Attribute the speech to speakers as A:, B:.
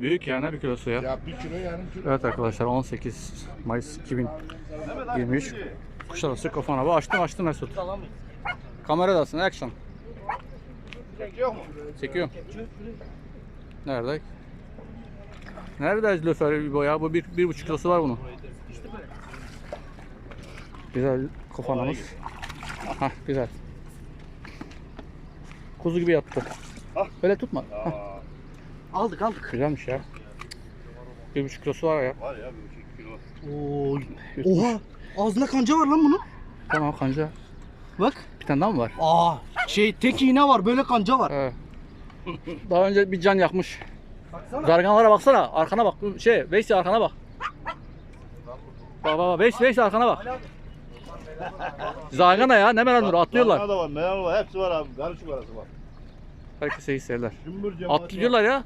A: Büyük yani bir kilosu ya.
B: Ya bir kilo yarım kilo.
A: Evet arkadaşlar 18 Mayıs 2023 Kuşadası Kafan Hava açtım açtım Mesut. Kameradasın action.
B: Çekiyor mu?
A: Çekiyorum. Nerede? Nerede löfer bu ya? Bu bir, bir buçuk kilosu var bunun. Güzel kofanamız. Hah güzel. Kuzu gibi yattı.
B: Ah.
A: Öyle tutma. Hah,
C: Aldık aldık.
A: güzelmiş ya. Bir buçuk kilosu var ya.
B: Var ya bir iki kilo.
C: Oy. Oha. Ağzında kanca var lan bunun.
A: Tamam kanca.
C: Bak.
A: Bir tane daha mı var?
C: Aa. Şey tek iğne var böyle kanca var.
A: Evet. Daha önce bir can yakmış.
C: Baksana.
A: Zarganlara baksana. Arkana bak. Şey, Veysi arkana bak. Bak bak bak. Veysi, Veysi arkana bak. Zargana ya. Ne merak Atlıyorlar.
B: Bana da var, meral var, hepsi var abi. Karışık arası var.
A: Herkese iyi seyirler. Atlıyorlar ya.